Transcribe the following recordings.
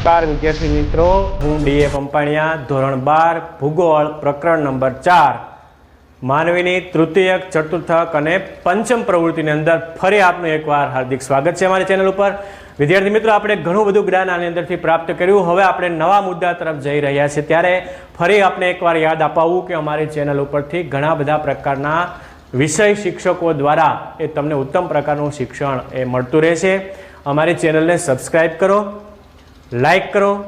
નમસ્કાર વિદ્યાર્થી મિત્રો, હું ડીએ પંપાણિયા, ધોરણ બાર, ભૂગોળ, પ્રકરણ નંબર ચાર. માનવીની તૃતીયક ચતુર્થક અને પંચમ પ્રવૃત્તિની અંદર ફરી આપનું એકવાર હાર્દિક સ્વાગત છે અમારી ચેનલ ઉપર. વિદ્યાર્થી મિત્રો, આપણે ઘણું બધું જ્ઞાન આની અંદરથી પ્રાપ્ત કર્યું. હવે આપણે નવા મુદ્દા તરફ જઈ રહ્યા છીએ, ત્યારે ફરી આપણે એકવાર યાદ અપાવવું કે અમારી ચેનલ ઉપરથી ઘણા બધા પ્રકારના વિષય શિક્ષકો દ્વારા એ તમને ઉત્તમ પ્રકારનું શિક્ષણ એ મળતું રહેશે. અમારી ચેનલને સબસ્ક્રાઈબ કરો. લાઈક કરો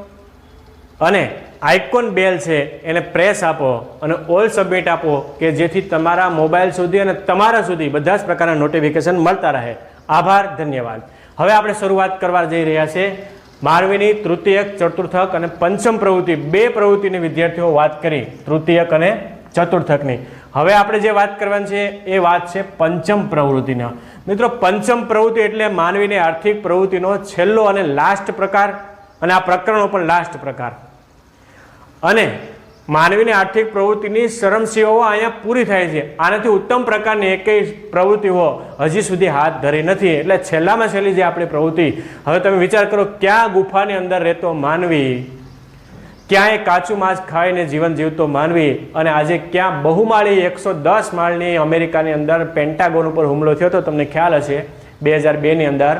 અને આઇકોન બેલ છે એને પ્રેસ આપો અને ઓલ સબમિટ આપો કે જેથી તમારા મોબાઈલ સુધી અને તમારા સુધી બધા જ પ્રકારના નોટિફિકેશન મળતા રહે. આભાર, ધન્યવાદ. હવે આપણે શરૂઆત કરવા જઈ રહ્યા છે. માનવીની તૃતીયક, ચતુર્થક અને પંચમ પ્રવૃત્તિ. બે પ્રવૃત્તિની વિદ્યાર્થીઓ વાત કરી, તૃતીયક અને ચતુર્થકની. હવે આપણે જે વાત કરવાની છે એ વાત છે પંચમ પ્રવૃત્તિનો. મિત્રો, પંચમ પ્રવૃત્તિ એટલે માનવીની આર્થિક પ્રવૃત્તિનો છેલ્લો અને લાસ્ટ પ્રકાર અને આ પ્રકરણો પણ લાસ્ટ પ્રકાર. અને માનવીની આર્થિક પ્રવૃત્તિની શ્રમ સેવાઓ અહીંયા પૂરી થાય છે. આનાથી ઉત્તમ પ્રકારની એકેય પ્રવૃત્તિઓ હજી સુધી હાથ ધરી નથી. એટલે છેલ્લામાં છેલ્લી જે આપણી પ્રવૃત્તિ, હવે તમે વિચાર કરો ક્યાં ગુફાની અંદર રહેતો માનવી, ક્યાંય કાચું માંસ ખાઈને જીવન જીવતો માનવી, અને આજે ક્યાં બહુમાળી એકસો દસ માળની અમેરિકાની અંદર પેન્ટાગોન ઉપર હુમલો થયો હતો, તમને ખ્યાલ હશે. બે હજાર બેની અંદર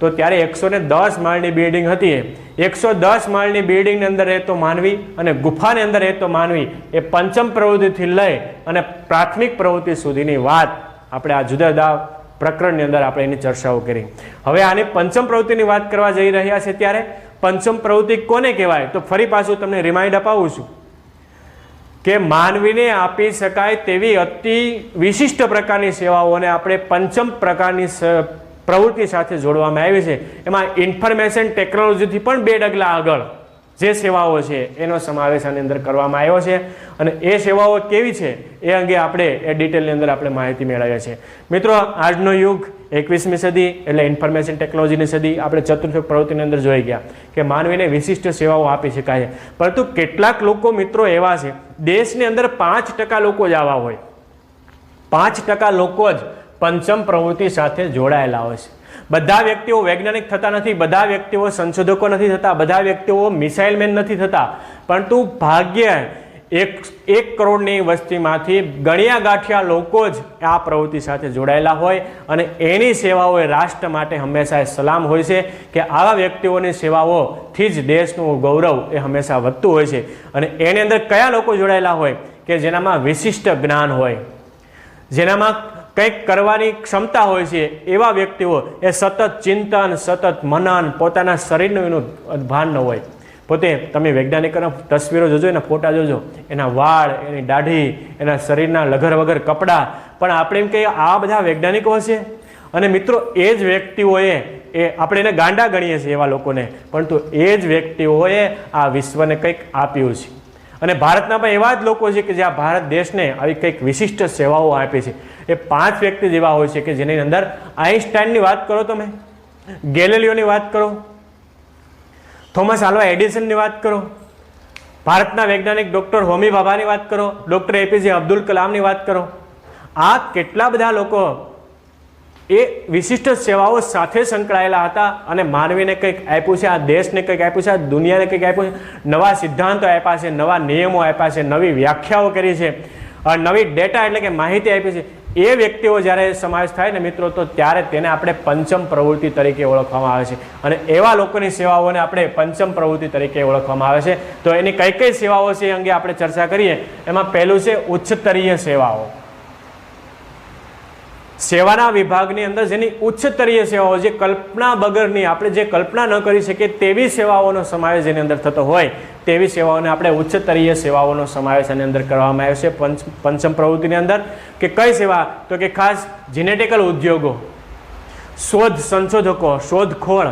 તો ત્યારે એકસો ને દસ માળની બિલ્ડિંગ હતી એકસો દસ માળની બિલ્ડિંગની અંદર રહેતો માનવી અને ગુફાની અંદર રહેતો માનવી. એ પંચમ પ્રવૃત્તિથી લઈ અને પ્રાથમિક પ્રવૃત્તિ સુધીની વાત આપણે આ જુદા જુદા પ્રકરણની અંદર આપણે એની ચર્ચાઓ કરી. હવે આની પંચમ પ્રવૃત્તિની વાત કરવા જઈ રહ્યા છે ત્યારે પંચમ પ્રવૃત્તિ કોને કહેવાય? તો ફરી પાછું તમને રિમાઇન્ડ અપાવું છું કે માનવીને આપી શકાય તેવી અતિ વિશિષ્ટ પ્રકારની સેવાઓને આપણે પંચમ પ્રકારની પ્રવૃત્તિ સાથે જોડવામાં આવી છે. એમાં ઇન્ફોર્મેશન ટેકનોલોજીથી પણ બે ડગલા આગળ જે સેવાઓ છે, એનો સમાવેશ આની અંદર કરવામાં આવ્યો છે અને એ સેવાઓ કેવી છે, એ અંગે આપણે એ ડિટેલની અંદર આપણે માહિતી મેળવીએ છીએ. મિત્રો, આજનો યુગ એકવીસમી સદી એટલે ઇન્ફોર્મેશન ટેકનોલોજીની સદી આપણે ચતુર્થ પ્રવૃત્તિની અંદર જોઈ ગયા કે માનવીને વિશિષ્ટ સેવાઓ આપી શકાય છે. પરંતુ કેટલાક લોકો મિત્રો એવા છે, દેશની અંદર પાંચ ટકા લોકો જ આવા હોય. પાંચ ટકા લોકો જ પંચમ પ્રવૃત્તિ સાથે જોડાયેલા હોય છે. બધા વ્યક્તિઓ વૈજ્ઞાનિક થતા નથી, બધા વ્યક્તિઓ સંશોધકો નથી થતા, બધા વ્યક્તિઓ મિસાઇલમેન નથી થતા. પરંતુ ભાગ્ય એક એક કરોડની વસ્તીમાંથી ગણ્યા ગાંઠિયા લોકો જ આ પ્રવૃત્તિ સાથે જોડાયેલા હોય અને એની સેવાઓ રાષ્ટ્ર માટે હંમેશા સલામ હોય છે કે આવા વ્યક્તિઓની સેવાઓથી જ દેશનું ગૌરવ એ હંમેશા વધતું હોય છે. અને એની અંદર કયા લોકો જોડાયેલા હોય? કે જેનામાં વિશિષ્ટ જ્ઞાન હોય. જેનામાં કંઈક કરવાની ક્ષમતા હોય છે એવા વ્યક્તિઓ એ સતત ચિંતન, સતત મનન, પોતાના શરીરનું એનું ભાન ન હોય. પોતે તમે વૈજ્ઞાનિકોના તસવીરો જોજો, એના ફોટા જોજો. એના વાળ, એની દાઢી, એના શરીરના લગર વગર કપડાં. પણ આપણે એમ કહીએ, આ બધા વૈજ્ઞાનિકો હશે. અને મિત્રો, એ જ વ્યક્તિઓએ, એ આપણે એને ગાંડા ગણીએ છીએ એવા લોકોને. પરંતુ એ જ વ્યક્તિઓએ આ વિશ્વને કંઈક આપ્યું છે. અને ભારતના પણ એવા જ લોકો છે કે જે આ ભારત દેશને આવી કંઈક વિશિષ્ટ સેવાઓ આપે છે. એ પાંચ વ્યક્તિ જેવા હોય છે કે જેની અંદર આઈન્સ્ટાઈનની વાત કરો તમે, ગેલેલિયોની વાત કરો, થોમસ આલ્વા એડિસનની વાત કરો, ભારતના વૈજ્ઞાનિક ડૉક્ટર હોમી ભાભાની વાત કરો, ડૉક્ટર એપીજે અબ્દુલ કલામની વાત કરો. આ કેટલા બધા લોકો એ વિશિષ્ટ સેવાઓ સાથે સંકળાયેલા હતા અને માનવીને કંઈક આપ્યું છે, આ દેશને કંઈક આપ્યું છે, આ દુનિયાને કંઈક આપ્યું છે, નવા સિદ્ધાંતો આપ્યા છે, નવા નિયમો આપ્યા છે, નવી વ્યાખ્યાઓ કરી છે નવી ડેટા એટલે કે માહિતી આપી છે. એ વ્યક્તિઓ જ્યારે સમાવેશ થાય ને મિત્રો, તો ત્યારે તેને આપણે પંચમ પ્રવૃત્તિ તરીકે ઓળખવામાં આવે છે. અને એવા લોકોની સેવાઓને આપણે પંચમ પ્રવૃત્તિ તરીકે ઓળખવામાં આવે છે. તો એની કઈ કઈ સેવાઓ છે એ અંગે આપણે ચર્ચા કરીએ. એમાં પહેલું છે ઉચ્ચતરીય સેવાઓ. સેવાના વિભાગની અંદર જેની ઉચ્ચતરીય સેવાઓ જે કલ્પના વગરની આપણે જે કલ્પના ન કરી શકીએ તેવી સેવાઓનો સમાવેશ એની અંદર થતો હોય, તેવી સેવાઓને આપણે ઉચ્ચતરીય સેવાઓનો સમાવેશ એની અંદર કરવામાં આવ્યો છે. પંચ, પંચમ પ્રવૃત્તિની અંદર કે કઈ સેવા? તો કે ખાસ જીનેટિકલ ઉદ્યોગો, શોધ સંશોધકો, શોધખોળ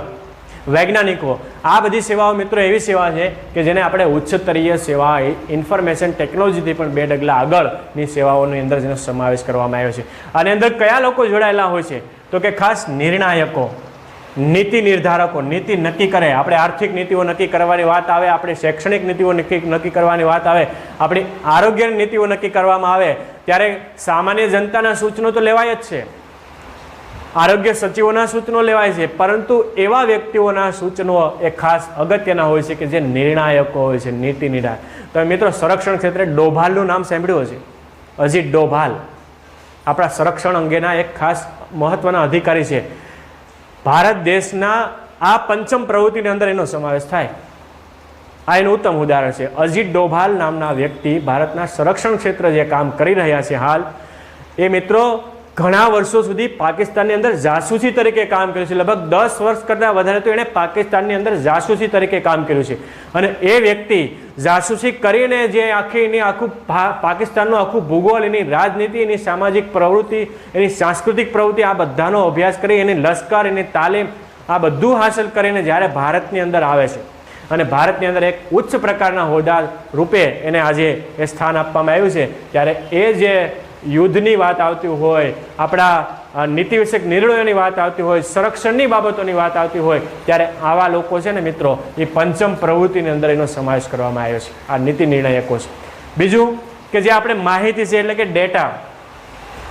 વૈજ્ઞાનિકો. આ બધી સેવાઓ મિત્રો એવી સેવા છે કે જેને આપણે ઉચ્ચતરીય સેવા ઇન્ફોર્મેશન ટેકનોલોજીથી પણ બે ડગલા આગળની સેવાઓની અંદર જેનો સમાવેશ કરવામાં આવ્યો છે. આની અંદર કયા લોકો જોડાયેલા હોય છે? તો કે ખાસ નિર્ણાયકો, નીતિ નિર્ધારકો, નીતિ નક્કી કરે. આપણે આર્થિક નીતિઓ નક્કી કરવાની વાત આવે, આપણી શૈક્ષણિક નીતિઓ નક્કી નક્કી કરવાની વાત આવે, આપણી આરોગ્યની નીતિઓ નક્કી કરવામાં આવે, ત્યારે સામાન્ય જનતાના સૂચનો તો લેવાય જ છે. આરોગ્ય સચિવોના સૂચનો લેવાય છે, પરંતુ એવા વ્યક્તિઓના સૂચનો એ ખાસ અગત્યના હોય છે કે જે નિર્ણાયકો હોય છે, નીતિ નિર્ણાયક. તો મિત્રો, સંરક્ષણ ક્ષેત્રે ડોભાલનું નામ સાંભળ્યું હશે? અજીત ડોભાલ. આપણા સંરક્ષણ અંગેના એક ખાસ મહત્વના અધિકારી છે. ભારત દેશના આ પંચમ પ્રવૃત્તિની અંદર એનો સમાવેશ થાય. આ એનું ઉત્તમ ઉદાહરણ છે. અજીત ડોભાલ નામના વ્યક્તિ ભારતના સંરક્ષણ ક્ષેત્રે જે કામ કરી રહ્યા છે હાલ. એ મિત્રો ઘણા વર્ષો સુધી પાકિસ્તાનની અંદર જાસૂસી તરીકે કામ કર્યું છે. લગભગ દસ વર્ષ કરતાં વધારે તો એણે પાકિસ્તાનની અંદર જાસૂસી તરીકે કામ કર્યું છે. અને એ વ્યક્તિ જાસૂસી કરીને જે આખી એની આખું પાકિસ્તાનનું આખું ભૂગોળ, એની રાજનીતિ, એની સામાજિક પ્રવૃત્તિ, એની સાંસ્કૃતિક પ્રવૃત્તિ આ બધાનો અભ્યાસ કરી, એની લશ્કર, એની તાલીમ આ બધું હાંસલ કરીને જ્યારે ભારતની અંદર આવે છે. અને ભારતની અંદર એક ઉચ્ચ પ્રકારના હોદ્દા રૂપે એને આજે એ સ્થાન આપવામાં આવ્યું છે. ત્યારે એ જે યુદ્ધની વાત આવતી હોય, આપણા નીતિ વિષયક નિર્ણયોની વાત આવતી હોય, સંરક્ષણની બાબતોની વાત આવતી હોય, ત્યારે આવા લોકો છે ને મિત્રો, એ પંચમ પ્રવૃત્તિની અંદર એનો સમાવેશ કરવામાં આવ્યો છે. આ નીતિ નિર્ણાયકો છે. બીજું કે જે આપણે માહિતી છે, એટલે કે ડેટા,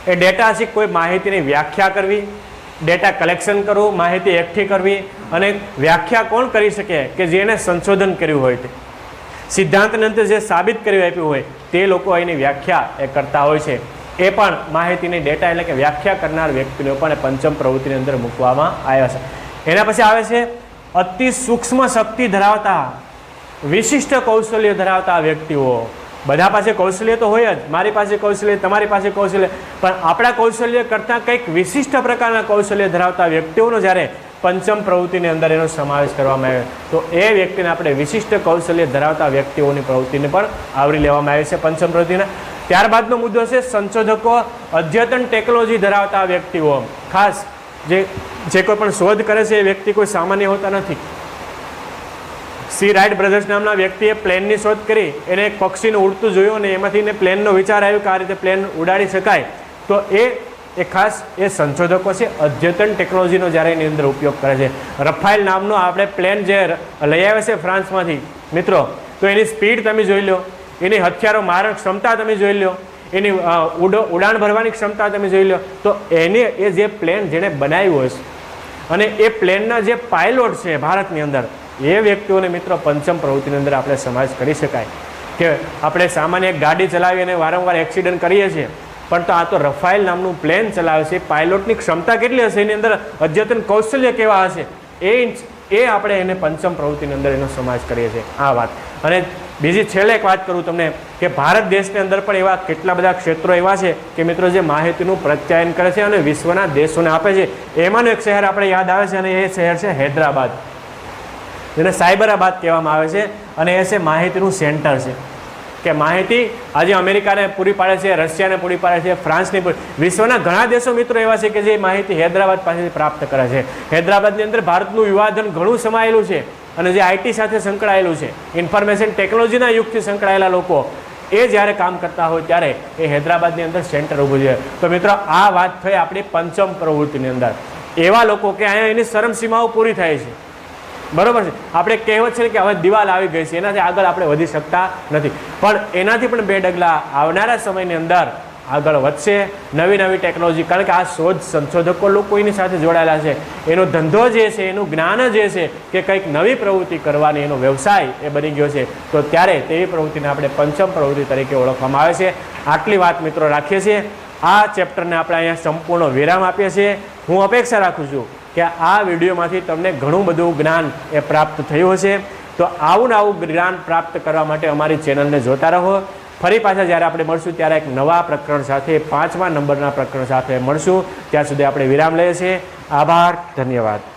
એ ડેટા છે, કોઈ માહિતીની વ્યાખ્યા કરવી, ડેટા કલેક્શન કરવું, માહિતી એકઠી કરવી, અને વ્યાખ્યા કોણ કરી શકે કે જેને સંશોધન કર્યું હોય તે. સિદ્ધાંતની અંદર જે સાબિત કરી આપ્યું હોય, તે લોકો એની વ્યાખ્યા એ કરતા હોય છે. એ પણ માહિતીની ડેટા એટલે કે વ્યાખ્યા કરનાર વ્યક્તિને પણ પંચમ પ્રવૃત્તિની અંદર મૂકવામાં આવ્યા છે. એના પછી આવે છે, અતિ સૂક્ષ્મ શક્તિ ધરાવતા, વિશિષ્ટ કૌશલ્ય ધરાવતા વ્યક્તિઓ. બધા પાસે કૌશલ્ય તો હોય જ, મારી પાસે કૌશલ્ય, તમારી પાસે કૌશલ્ય. પણ આપણા કૌશલ્ય કરતાં કંઈક વિશિષ્ટ પ્રકારના કૌશલ્ય ધરાવતા વ્યક્તિઓનો જ્યારે પંચમ પ્રવૃત્તિની અંદર એનો સમાવેશ કરવામાં આવે તો એ વ્યક્તિને આપણે વિશિષ્ટ કૌશલ્ય ધરાવતા વ્યક્તિઓની પ્રવૃત્તિને પણ આવરી લેવામાં આવે છે પંચમ પ્રવૃત્તિના. ત્યારબાદનો મુદ્દો છે સંશોધકો અદ્યતન ટેકનોલોજી ધરાવતા વ્યક્તિઓ. ખાસ જે જે કોઈ પણ શોધ કરે છે એ વ્યક્તિ કોઈ સામાન્ય હોતા નથી. સી રાઇટ બ્રધર્સ નામના વ્યક્તિએ પ્લેનની શોધ કરી, એને એક પક્ષીનું ઉડતું જોયું અને એમાંથી એને પ્લેનનો વિચાર આવ્યો કે આ રીતે પ્લેન ઉડાડી શકાય. તો એ એ ખાસ, એ સંશોધકો છે અદ્યતન ટેકનોલોજીનો જ્યારે એની અંદર ઉપયોગ કરે છે. રફાઇલ નામનો આપણે પ્લેન જે લઈ આવે છે ફ્રાન્સમાંથી. મિત્રો, તો એની સ્પીડ તમે જોઈ લો. એની હથિયારો મારણ ક્ષમતા તમે જોઈ લો એની ઉડાણ ભરવાની ક્ષમતા તમે જોઈ લો તો એને એ જે પ્લેન જેણે બનાવ્યું હશે, અને એ પ્લેનના જે પાયલોટ છે ભારતની અંદર, એ વ્યક્તિઓને મિત્રો પંચમ પ્રવૃત્તિની અંદર આપણે સમાજ કરી શકાય. કે આપણે સામાન્ય ગાડી ચલાવી અને વારંવાર એક્સિડન્ટ કરીએ છીએ, પણ તો આ તો રફાઇલ નામનું પ્લેન ચલાવે છે. પાયલોટની ક્ષમતા કેટલી હશે? એની અંદર અદ્યતન કૌશલ્ય કેવા હશે? એ એ આપણે એને પંચમ પ્રવૃત્તિની અંદર એનો સમાવેશ કરીએ છીએ. આ વાત. અને બીજી છેલ્લે એક વાત કરું તમને કે ભારત દેશની અંદર પણ એવા કેટલા બધા ક્ષેત્રો એવા છે કે મિત્રો જે માહિતીનું પ્રત્યાયન કરે છે અને વિશ્વના દેશોને આપે છે. એમાંનું એક શહેર આપણે યાદ આવે છે અને એ શહેર છે હૈદરાબાદ. જેને સાયબરાબાદ કહેવામાં આવે છે અને એ છે માહિતીનું સેન્ટર છે. કે માહિતી આજે અમેરિકાને પૂરી પાડે છે, રશિયાને પૂરી પાડે છે, ફ્રાન્સની વિશ્વના ઘણા દેશો મિત્રો એવા છે કે જે માહિતી હૈદરાબાદ પાસેથી પ્રાપ્ત કરે છે. હૈદરાબાદની અંદર ભારતનું યુવાધન ઘણું સમાયેલું છે અને જે આઈટી સાથે સંકળાયેલું છે. ઇન્ફોર્મેશન ટેકનોલોજીના યુગથી સંકળાયેલા લોકો એ જ્યારે કામ કરતા હોય ત્યારે એ હૈદરાબાદની અંદર સેન્ટર ઊભું છે. તો મિત્રો, આ વાત થઈ આપણી પંચમ પ્રવૃત્તિની અંદર. એવા લોકો કે અહીંયા એની શરમસીમાઓ પૂરી થાય છે. બરોબર છે. આપણે કહેવત છે કે હવે દિવાલ આવી ગઈ છે. એનાથી આગળ આપણે વધી શકતા નથી. પણ એનાથી પણ બે ડગલા આવનારા સમયની અંદર આગળ વધશે નવી નવી ટેકનોલોજી. કારણ કે આ શોધ સંશોધકો લોકો એની સાથે જોડાયેલા છે. એનો ધંધો જે છે, એનું જ્ઞાન જે છે કે કંઈક નવી પ્રવૃત્તિ કરવાની એનો વ્યવસાય એ બની ગયો છે. તો ત્યારે તેવી પ્રવૃત્તિને આપણે પંચમ પ્રવૃત્તિ તરીકે ઓળખવામાં આવે છે. આટલી વાત મિત્રો રાખીએ છીએ. આ ચેપ્ટરને આપણે અહીંયા સંપૂર્ણ વિરામ આપીએ છીએ. હું અપેક્ષા રાખું છું કે આ વિડીયોમાંથી તમને ઘણું બધું જ્ઞાન એ પ્રાપ્ત થયું હશે. તો આવું ને આવું જ્ઞાન પ્રાપ્ત કરવા માટે અમારી ચેનલને જોતા રહો. ફરી પાછા જ્યારે આપણે મળશું ત્યારે એક નવા પ્રકરણ સાથે, પાંચમા નંબરના પ્રકરણ સાથે મળશું. ત્યાં સુધી આપણે વિરામ લઈએ છીએ. આભાર, ધન્યવાદ.